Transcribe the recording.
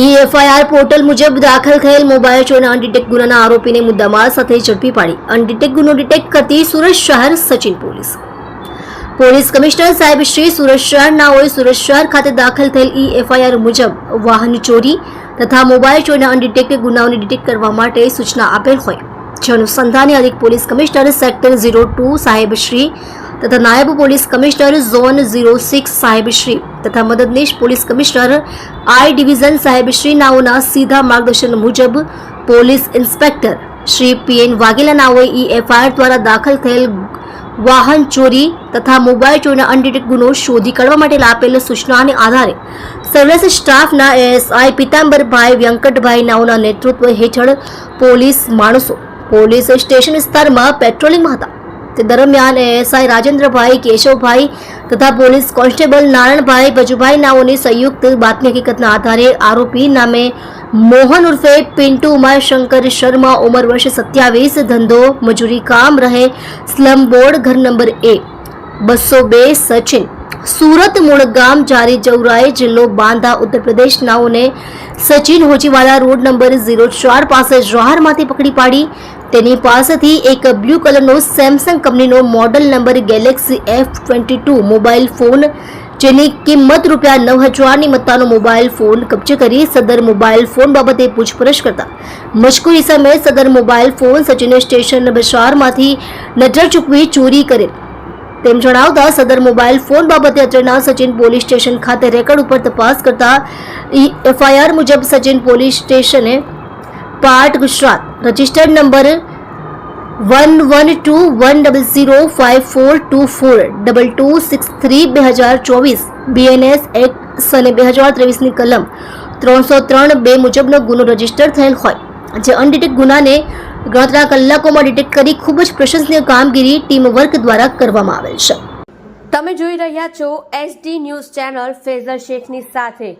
ઈ FIR portal મુજબ દાખલ થયેલ મોબાઈલ ચોરના અનડિટેક ગુનાના આરોપીને મુદ્દામાલ સાથે ઝડપી પાડી. અનડિટેક ગુનો ડિટેક્ટ કરતી સુરત શહેર સચિન પોલીસ. પોલીસ કમિશનર સાહેબ શ્રી સુરત શહેરનાઓએ સુરત શહેર ખાતે દાખલ થયેલ ઈએફઆઈઆર એફઆઈઆર મુજબ વાહન ચોરી તથા મોબાઈલ ચોરીના અનડિટેક્ટ ગુનાઓને ડિટેક્ટ કરવા માટે સૂચના આપેલ હોય. જે અનુસંધાને અધિક police commissioner sector zero two સાહેબ શ્રી તથા નાયબ police commissioner zone zero six સાહેબ શ્રી તથા મદદનીશ પોલીસ કમિશનર આઈ ડિવિઝન સાહેબ શ્રી નાઓના સીધા માર્ગદર્શન મુજબ police inspector Shri P N Vaghela નાઓએ ઈ એફઆઈઆર દ્વારા દાખલ થયેલ વાહન ચોરી તથા મોબાઈલ ચોરીના અનડિટેક્ટ ગુનો શોધી કાઢવા માટે આપેલ સૂચનાને આધારે સર્વિસ સ્ટાફના એએસઆઈ પિતાંબરભાઈ વ્યંકટભાઈ નાઓના નેતૃત્વ હેઠળ પોલીસ માણસો પોલીસ સ્ટેશન વિસ્તારમાં પેટ્રોલિંગમાં હતા. તે દરમિયાન એએસઆઈ રાજેન્દ્રભાઈ, કેશવભાઈ તથા પોલીસ કોન્સ્ટેબલ નારાયણભાઈ ભજુભાઈ નાઓની સંયુક્ત બાતમી હકીકતના આધારે આરોપી નામે મોહન ઉર્ફે પિન્ટુ ઉમાશંકર શર્મા, ઉંમર વર્ષ સત્યાવીસ, ધંધો, મજૂરી, કામ રહે, સ્લમ બોર્ડ, ઘર નંબર એ, બસો બે, સચિન. સુરત મૂળ ગામ, જારી જૌરાઈ જિલ્લો બાંધા ઉત્તર નાઓને Sachin Hojiwala road number zero ચાર પાસે જવાહરમાંથી પકડી પાડી તેની પાસેથી એક બ્લુ કલરનો સેમસંગ કંપનીનો model number Galaxy F twenty two mobile phone જેની કિંમત રૂપિયા નવ હજારની મત્તાનો મોબાઈલ ફોન કબજે કરી સદર મોબાઈલ ફોન બાબતે પૂછપરછ કરતા. મશ્કુરી સમયે સદર મોબાઈલ ફોન સચિને સ્ટેશન બજારમાંથી નજર ચૂકવી ચોરી કરેલ તેમ જણાવતા સદર મોબાઈલ ફોન બાબતે અત્રેના સચિન પોલીસ સ્ટેશન ખાતે રેકર્ડ ઉપર તપાસ કરતા એફઆઈઆર મુજબ સચિન પોલીસ સ્ટેશને part Gujarat registered number one one two one double zero five four two four double two six three બે હજાર ચોવીસ બીએનએસ એક્ટ સને બે હજાર ત્રેવીસની કલમ ત્રણસો ત્રણ બે મુજબનો ગુનો રજિસ્ટર થયેલ હોય જે અનડિટેક્ટ ગુનાને ગણતરીના કલાકોમાં ડિટેક્ટ કરી ખૂબ જ પ્રશંસનીય કામગીરી ટીમ વર્ક દ્વારા કરવામાં આવેલ છે તમે જોઈ રહ્યા છો એસડી ન્યૂઝ ચેનલ ફેઝર શેખની સાથે.